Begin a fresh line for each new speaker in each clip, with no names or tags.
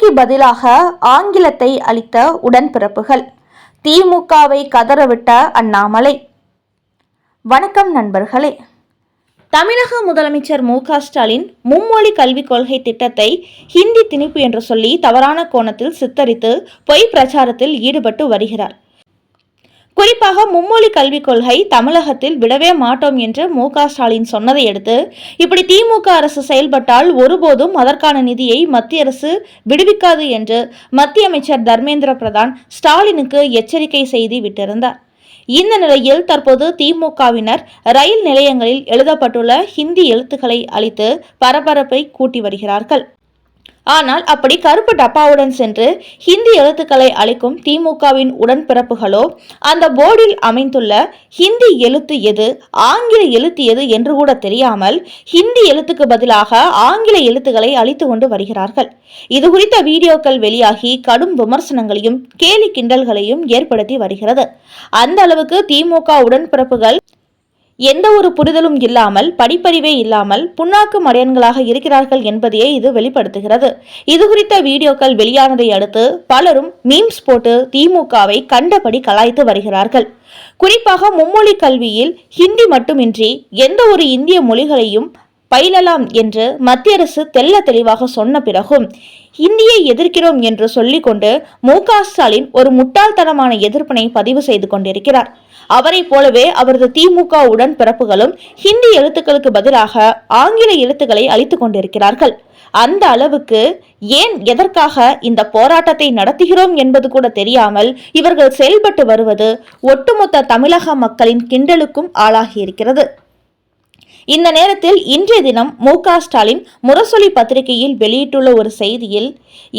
ஹிந்திக்கு பதிலாக ஆங்கிலத்தை அளித்த உடன்பிறப்புகள். திமுகவை கதறவிட்ட அண்ணாமலை. வணக்கம் நண்பர்களே. தமிழக முதலமைச்சர் மு. ஸ்டாலின் மும்மொழி கல்விக் கொள்கை திட்டத்தை ஹிந்தி திணிப்பு என்று சொல்லி தவறான கோணத்தில் சித்தரித்து பொய் பிரச்சாரத்தில் ஈடுபட்டு வருகிறார். குறிப்பாக மும்மொழி கல்விக் கொள்கை தமிழகத்தில் விடவே மாட்டோம் என்று மு ஸ்டாலின் சொன்னதை அடுத்து இப்படி திமுக அரசு செயல்பட்டால் ஒருபோதும் அதற்கான நிதியை மத்திய அரசு விடுவிக்காது என்று மத்திய அமைச்சர் தர்மேந்திர பிரதான் ஸ்டாலினுக்கு எச்சரிக்கை செய்தி விட்டிருந்தார். இந்த நிலையில் தற்போது திமுகவினர் ரயில் நிலையங்களில் எழுதப்பட்டுள்ள ஹிந்தி எழுத்துக்களை அளித்து பரபரப்பை கூட்டி வருகிறார்கள். ஆனால் அப்படி கருப்பு டப்பாவுடன் சென்று ஹிந்தி எழுத்துக்களை அளிக்கும் திமுகவின் உடன்பிறப்புகளோ அந்த போர்டில் அமைந்துள்ள ஹிந்தி எழுத்து எது ஆங்கில எழுத்து எது என்று கூட தெரியாமல் ஹிந்தி எழுத்துக்கு பதிலாக ஆங்கில எழுத்துக்களை அளித்து கொண்டு வருகிறார்கள். இது குறித்த வீடியோக்கள் வெளியாகி கடும் விமர்சனங்களையும் கேலி கிண்டல்களையும் ஏற்படுத்தி வருகிறது. அந்த அளவுக்கு திமுக உடன்பிறப்புகள் எந்த ஒரு புரிதலும் இல்லாமல் படிப்பறிவே இல்லாமல் புண்ணாக்கு மடையன்களாக இருக்கிறார்கள் என்பதையே இது வெளிப்படுத்துகிறது. இது குறித்த வீடியோக்கள் வெளியானதை அடுத்து பலரும் மீம்ஸ் போட்டு திமுகவை கண்டபடி கலாய்த்து வருகிறார்கள். குறிப்பாக மும்மொழி கல்வியில் ஹிந்தி மட்டுமின்றி எந்த ஒரு இந்திய மொழிகளையும் பயிலலாம் என்று மத்திய அரசு தெல்ல தெளிவாக சொன்ன பிறகும் இந்தியை எதிர்க்கிறோம் என்று சொல்லிக்கொண்டு மு க ஸ்டாலின் ஒரு முட்டாள்தனமான எதிர்ப்பினை பதிவு செய்து கொண்டிருக்கிறார். அவரை போலவே அவரது திமுக உடன் பிறப்புகளும் ஹிந்தி எழுத்துக்களுக்கு பதிலாக ஆங்கில எழுத்துக்களை அளித்துக் கொண்டிருக்கிறார்கள். அந்த அளவுக்கு ஏன் எதற்காக இந்த போராட்டத்தை நடத்துகிறோம் என்பது கூட தெரியாமல் இவர்கள் செயல்பட்டு வருவது ஒட்டுமொத்த தமிழக மக்களின் கிண்டலுக்கும் ஆளாகியிருக்கிறது இந்த நேரத்தில் இன்றைய தினம் மு ஸ்டாலின் முரசொலி பத்திரிகையில் வெளியிட்டுள்ள ஒரு செய்தியில்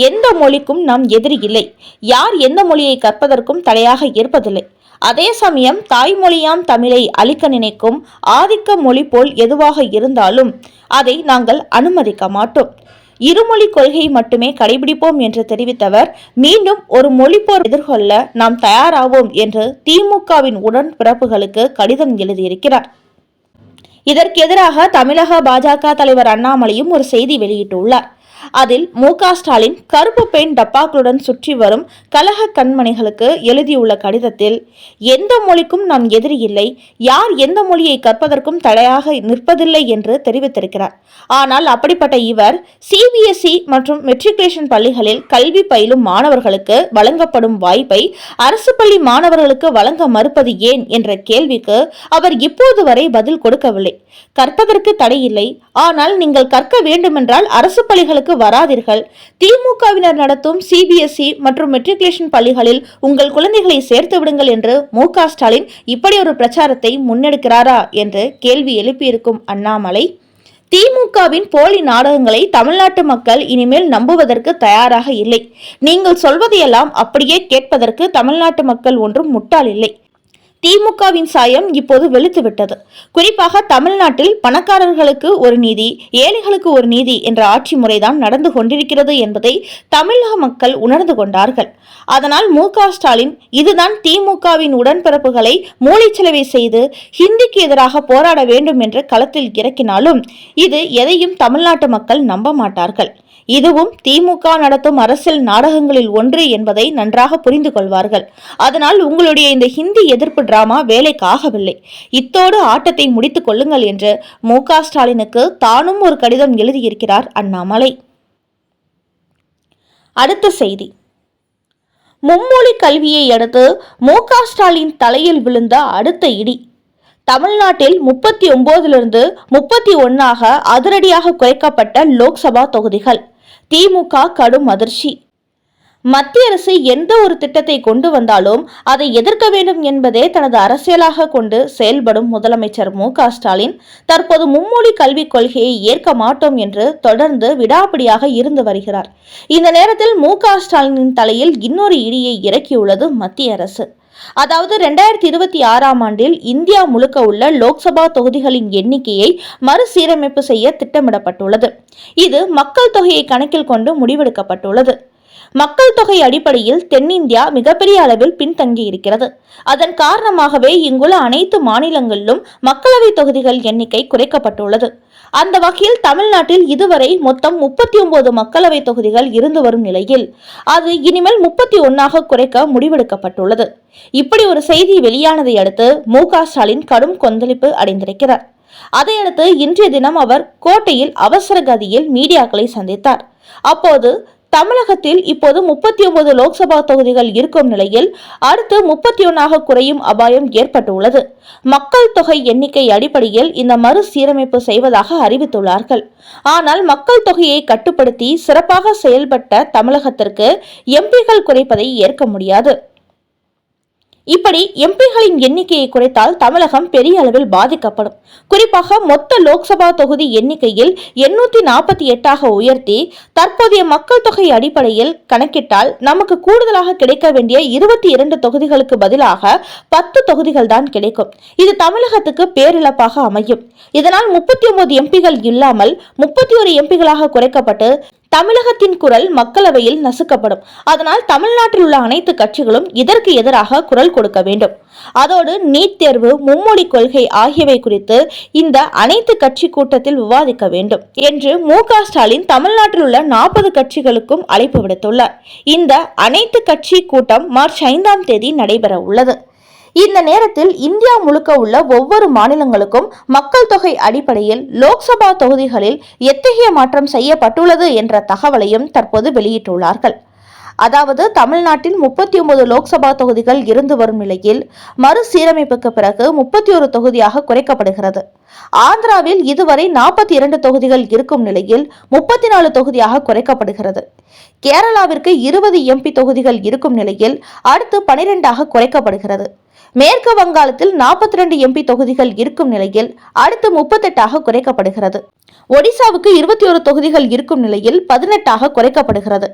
எந்த மொழிக்கும் நாம் எதிரி இல்லை. யார் எந்த மொழியை கற்பதற்கும் தடையாக இருப்பதில்லை. அதே சமயம் தாய்மொழியாம் தமிழை அழிக்க நினைக்கும் ஆதிக்க மொழி போல் எதுவாக இருந்தாலும் அதை நாங்கள் அனுமதிக்க மாட்டோம். இருமொழி கொள்கை மட்டுமே கடைபிடிப்போம் என்று தெரிவித்தவர் மீண்டும் ஒரு மொழிப்போர் எதிர்கொள்ள நாம் தயாராவோம் என்று திமுகவின் உடன்பிறப்புகளுக்கு கடிதம் எழுதியிருக்கிறார். இதற்கு எதிராக தமிழக பாஜக தலைவர் அண்ணாமலையும் ஒரு செய்தி வெளியிட்டுள்ளார். அதில் மு ஸ்டாலின் கருப்பு பெண் டப்பாக்களுடன் சுற்றி வரும் கலக கண்மணிகளுக்கு எழுதியுள்ள கடிதத்தில் எந்த மொழிக்கும் நாம் எதிரி இல்லை. யார் எந்த மொழியை கற்பதற்கும் தடையாக நிற்பதில்லை என்று தெரிவித்திருக்கிறார். ஆனால் அப்படிப்பட்ட இவர் சிபிஎஸ்இ மற்றும் மெட்ரிகுலேஷன் பள்ளிகளில் கல்வி பயிலும் மாணவர்களுக்கு வழங்கப்படும் வாய்ப்பை அரசு பள்ளி மாணவர்களுக்கு வழங்க மறுப்பது ஏன்? என்ற கேள்விக்கு அவர் இப்போது வரை பதில் கொடுக்கவில்லை. கற்பதற்கு தடையில்லை. ஆனால் நீங்கள் கற்க வேண்டுமென்றால் அரசு பள்ளிகளுக்கு வராதீர்கள். திமுகவினர் நடத்தும் சிபிஎஸ்இ மற்றும் மெட்ரிகுலேஷன் பள்ளிகளில் உங்கள் குழந்தைகளை சேர்த்து விடுங்கள் என்று மு ஸ்டாலின் இப்படி ஒரு பிரச்சாரத்தை முன்னெடுக்கிறாரா என்று கேள்வி எழுப்பியிருக்கும் அண்ணாமலை. திமுகவின் போலி நாடகங்களை தமிழ்நாட்டு மக்கள் இனிமேல் நம்புவதற்கு தயாராக இல்லை. நீங்கள் சொல்வதையெல்லாம் அப்படியே கேட்பதற்கு தமிழ்நாட்டு மக்கள் ஒன்றும் முட்டாள் இல்லை. திமுகவின் சாயம் இப்போது வெளுத்துவிட்டது. குறிப்பாக தமிழ்நாட்டில் பணக்காரர்களுக்கு ஒரு நீதி ஏழைகளுக்கு ஒரு நீதி என்ற ஆட்சி முறைதான் நடந்து கொண்டிருக்கிறது என்பதை தமிழக மக்கள் உணர்ந்து கொண்டார்கள். அதனால் மு ஸ்டாலின் இதுதான் திமுகவின் உடன்பிறப்புகளை மூளைச்சலவை செய்து ஹிந்திக்கு எதிராக போராட வேண்டும் என்று களத்தில் இறக்கினாலும் இது எதையும் தமிழ்நாட்டு மக்கள் நம்ப மாட்டார்கள். இதுவும் திமுக நடத்தும் அரசியல் நாடகங்களில் ஒன்று என்பதை நன்றாக புரிந்து கொள்வார்கள். அதனால் உங்களுடைய இந்த ஹிந்தி எதிர்ப்பு டிராமா வேலைக்காகவில்லை. இத்தோடு ஆட்டத்தை முடித்துக் கொள்ளுங்கள் என்று மு. ஸ்டாலினுக்கு தானும் ஒரு கடிதம் எழுதியிருக்கிறார் அண்ணாமலை. அடுத்த செய்தி. மும்மொழி கல்வியை அடுத்து மு. ஸ்டாலின் தலையில் விழுந்த அடுத்த இடி. தமிழ்நாட்டில் முப்பத்தி ஒன்பதிலிருந்து முப்பத்தி ஒன்றாக அதிரடியாக குறைக்கப்பட்ட லோக்சபா தொகுதிகள். திமுக கடும் அதிர்ச்சி. மத்திய அரசு எந்த ஒரு திட்டத்தை கொண்டு வந்தாலும் அதை எதிர்க்க வேண்டும் என்பதே தனது அரசியலாக கொண்டு செயல்படும் முதலமைச்சர் மு ஸ்டாலின். தற்போது மும்மொழி கல்விக் கொள்கையை ஏற்க மாட்டோம் என்று தொடர்ந்து விடாப்பிடியாக இருந்து வருகிறார். இந்த நேரத்தில் மு ஸ்டாலினின் தலையில் இன்னொரு இடியை இறக்கியுள்ளது மத்திய அரசு. அதாவது ரெண்டாயிரத்தி இருபத்தி ஆறாம் ஆண்டில் இந்தியா முழுக்க உள்ள லோக்சபா தொகுதிகளின் எண்ணிக்கையை மறுசீரமைப்பு செய்ய திட்டமிடப்பட்டுள்ளது. இது மக்கள் தொகையை கணக்கில் கொண்டு முடிவெடுக்கப்பட்டுள்ளது. மக்கள் தொகை அடிப்படையில் தென்னிந்தியா மிகப்பெரிய அளவில் பின்தங்கி இருக்கிறது அதன் காரணமாகவே இங்குள்ள அனைத்து மாநிலங்களிலும் மக்களவை தொகுதிகள் எண்ணிக்கை குறைக்கப்பட்டுள்ளது. அந்த வகையில் தமிழ்நாட்டில் இதுவரை மொத்தம் முப்பத்தி ஒன்பது மக்களவை தொகுதிகள் இருந்து வரும் நிலையில் அது இனிமேல் முப்பத்தி ஒன்னாக குறைக்க முடிவெடுக்கப்பட்டுள்ளது. இப்படி ஒரு செய்தி வெளியானதை அடுத்து மு ஸ்டாலின் கடும் கொந்தளிப்பு அடைந்திருக்கிறார். அதையடுத்து இன்றைய தினம் அவர் கோட்டையில் அவசர கதியில் மீடியாக்களை சந்தித்தார். அப்போது தமிழகத்தில் இப்போது முப்பத்தி ஒன்பது லோக்சபா தொகுதிகள் இருக்கும் நிலையில் அடுத்து முப்பத்தி ஒன்னாக குறையும் அபாயம் ஏற்பட்டுள்ளது. மக்கள் தொகை எண்ணிக்கை அடிப்படையில் இந்த மறுசீரமைப்பு செய்வதாக அறிவித்துள்ளார்கள். ஆனால் மக்கள் தொகையை கட்டுப்படுத்தி சிறப்பாக செயல்பட்ட தமிழகத்திற்கு எம்பிகள் குறைப்பதை ஏற்க முடியாது. இப்படி எம்பிகளின் எண்ணிக்கையை குறைத்தால் தமிழகம் பெரிய அளவில் பாதிக்கப்படும். குறிப்பாக மொத்த லோக்சபா தொகுதி எண்ணிக்கையில் எண்ணூத்தி நாற்பத்தி எட்டாக உயர்த்தி தற்போதைய மக்கள் தொகை அடிப்படையில் கணக்கிட்டால் நமக்கு கூடுதலாக கிடைக்க வேண்டிய இருபத்தி இரண்டு தொகுதிகளுக்கு பதிலாக பத்து தொகுதிகள் தான் கிடைக்கும். இது தமிழகத்துக்கு பேரிழப்பாக அமையும். இதனால் முப்பத்தி ஒன்பது எம்பிகள் இல்லாமல் முப்பத்தி ஒரு எம்பிகளாக குறைக்கப்பட்டு தமிழகத்தின் குரல் மக்களவையில் நசுக்கப்படும். அதனால் தமிழ்நாட்டில் உள்ள அனைத்து கட்சிகளும் இதற்கு எதிராக குரல் கொடுக்க வேண்டும். அதோடு நீட் தேர்வு மும்மொழி கொள்கை ஆகியவை குறித்து இந்த அனைத்து கட்சி கூட்டத்தில் விவாதிக்க வேண்டும் என்று மு ஸ்டாலின் தமிழ்நாட்டில் உள்ள நாற்பது கட்சிகளுக்கும் அழைப்பு விடுத்துள்ளார். இந்த அனைத்து கட்சி கூட்டம் மார்ச் ஐந்தாம் தேதி நடைபெற உள்ளது. இந்த நேரத்தில் இந்தியா முழுக்க உள்ள ஒவ்வொரு மாநிலங்களுக்கும் மக்கள் தொகை அடிப்படையில் லோக்சபா தொகுதிகளில் எத்தகைய மாற்றம் செய்யப்பட்டுள்ளது என்ற தகவலையும் தற்போது வெளியிட்டுள்ளார்கள். அதாவது தமிழ்நாட்டில் முப்பத்தி ஒன்பது லோக்சபா தொகுதிகள் இருந்து வரும் நிலையில் மறுசீரமைப்புக்கு பிறகு முப்பத்தி ஒரு தொகுதியாக குறைக்கப்படுகிறது. ஆந்திராவில் இதுவரை நாற்பத்தி இரண்டு தொகுதிகள் இருக்கும் நிலையில் முப்பத்தி நாலு தொகுதியாக குறைக்கப்படுகிறது. கேரளாவிற்கு இருபது எம்பி தொகுதிகள் இருக்கும் நிலையில் அடுத்து பனிரெண்டாக குறைக்கப்படுகிறது. மேற்கு வங்காளத்தில் நாற்பத்தி ரெண்டு எம்பி தொகுதிகள் இருக்கும் நிலையில் அடுத்து முப்பத்தெட்டாக குறைக்கப்படுகிறது. ஒடிசாவுக்கு இருபத்தி ஒரு தொகுதிகள் இருக்கும் நிலையில் பதினெட்டாக குறைக்கப்படுகிறது.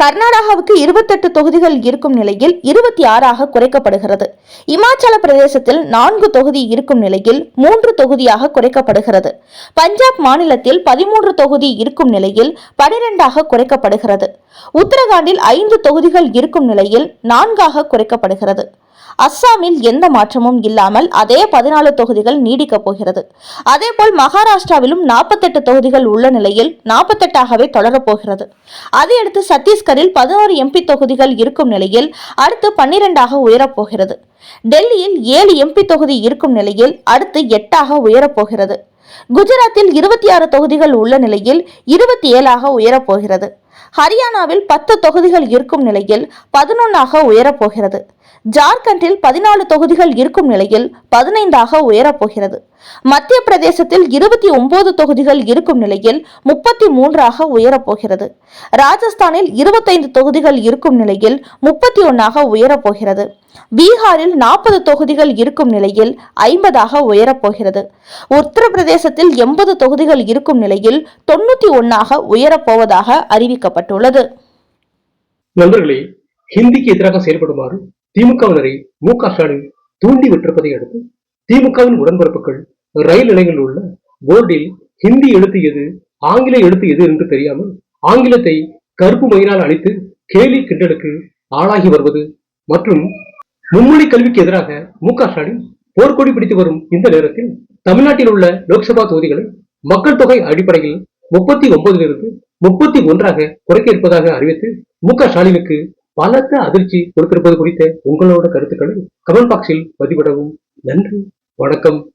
கர்நாடகாவுக்கு இருபத்தெட்டு தொகுதிகள் இருக்கும் நிலையில் இருபத்தி ஆறாக குறைக்கப்படுகிறது. இமாச்சல பிரதேசத்தில் நான்கு தொகுதி இருக்கும் நிலையில் மூன்று தொகுதியாக குறைக்கப்படுகிறது. பஞ்சாப் மாநிலத்தில் பதிமூன்று தொகுதி இருக்கும் நிலையில் பனிரெண்டாக குறைக்கப்படுகிறது. உத்தரகாண்டில் ஐந்து தொகுதிகள் இருக்கும் நிலையில் நான்காக குறைக்கப்படுகிறது. அஸ்ஸாமில் எந்த மாற்றமும் இல்லாமல் அதே பதினாலு தொகுதிகள் நீடிக்கப் போகிறது. அதேபோல் மகாராஷ்டிராவிலும் நாற்பத்தெட்டு தொகுதிகள் உள்ள நிலையில் நாற்பத்தெட்டாகவே தொடரப்போகிறது அதையடுத்து சத்தீஸ்கர் சத்தீஸ்கரில் பதினோரு எம்பி தொகுதிகள் இருக்கும் நிலையில் அடுத்து பன்னிரெண்டாக உயரப்போகிறது. டெல்லியில் ஏழு எம்பி தொகுதி இருக்கும் நிலையில் அடுத்து எட்டாக உயரப்போகிறது. குஜராத்தில் இருபத்தி ஆறு தொகுதிகள் உள்ள நிலையில் இருபத்தி ஏழாக உயரப்போகிறது. ஹரியானாவில் பத்து தொகுதிகள் இருக்கும் நிலையில் பதினொன்னாக உயரப்போகிறது. ஜார்க்கண்டில் பதினாலு தொகுதிகள் இருக்கும் நிலையில் பதினைந்தாக உயரப்போகிறது. மத்திய பிரதேசத்தில் இருபத்தி ஒன்பது தொகுதிகள் இருக்கும் நிலையில் முப்பத்தி மூன்றாக உயரப்போகிறது. ராஜஸ்தானில் இருபத்தைந்து தொகுதிகள் இருக்கும் நிலையில் முப்பத்தி ஒன்னாக உயரப்போகிறது. பீகாரில் நாற்பது தொகுதிகள் இருக்கும் நிலையில் ஐம்பதாக உயரப்போகிறது. உத்தரப்பிரதேசத்தில் எண்பது தொகுதிகள் இருக்கும் நிலையில் தொண்ணூத்தி ஒன்னாக உயரப்போவதாக அறிவிக்கப்பட்டுள்ளது.
நண்பர்களே ஹிந்திக்கு எதிராக செயல்படுமாறு திமுகவினரை மு க ஸ்டாலின் தூண்டி விட்டிருப்பதை அடுத்து திமுகவின் உடன்பிறப்புகள் ரயில் நிலையங்களில் உள்ள போர்டில் ஹிந்தி எழுத்து எது ஆங்கில எழுத்து எது என்று தெரியாமல் ஆங்கிலத்தை கருப்பு மயினால் அழித்து கேலி கிண்டலுக்கு ஆளாகி வருவது மற்றும் மும்மொழி கல்விக்கு எதிராக மு க ஸ்டாலின் போர்க்கொடி பிடித்து வரும் இந்த நேரத்தில் தமிழ்நாட்டில் உள்ள லோக்சபா தொகுதிகளை மக்கள் தொகை அடிப்படையில் முப்பத்தி ஒன்பதிலிருந்து முப்பத்தி ஒன்றாக குறைக்க இருப்பதாக அறிவித்து மு க ஸ்டாலினுக்கு பலத்த அதிர்ச்சி கொடுத்திருப்பது குறித்த உங்களோட கருத்துக்களை கமெண்ட் பாக்ஸில் பதிவிடவும். நன்றி. வணக்கம்.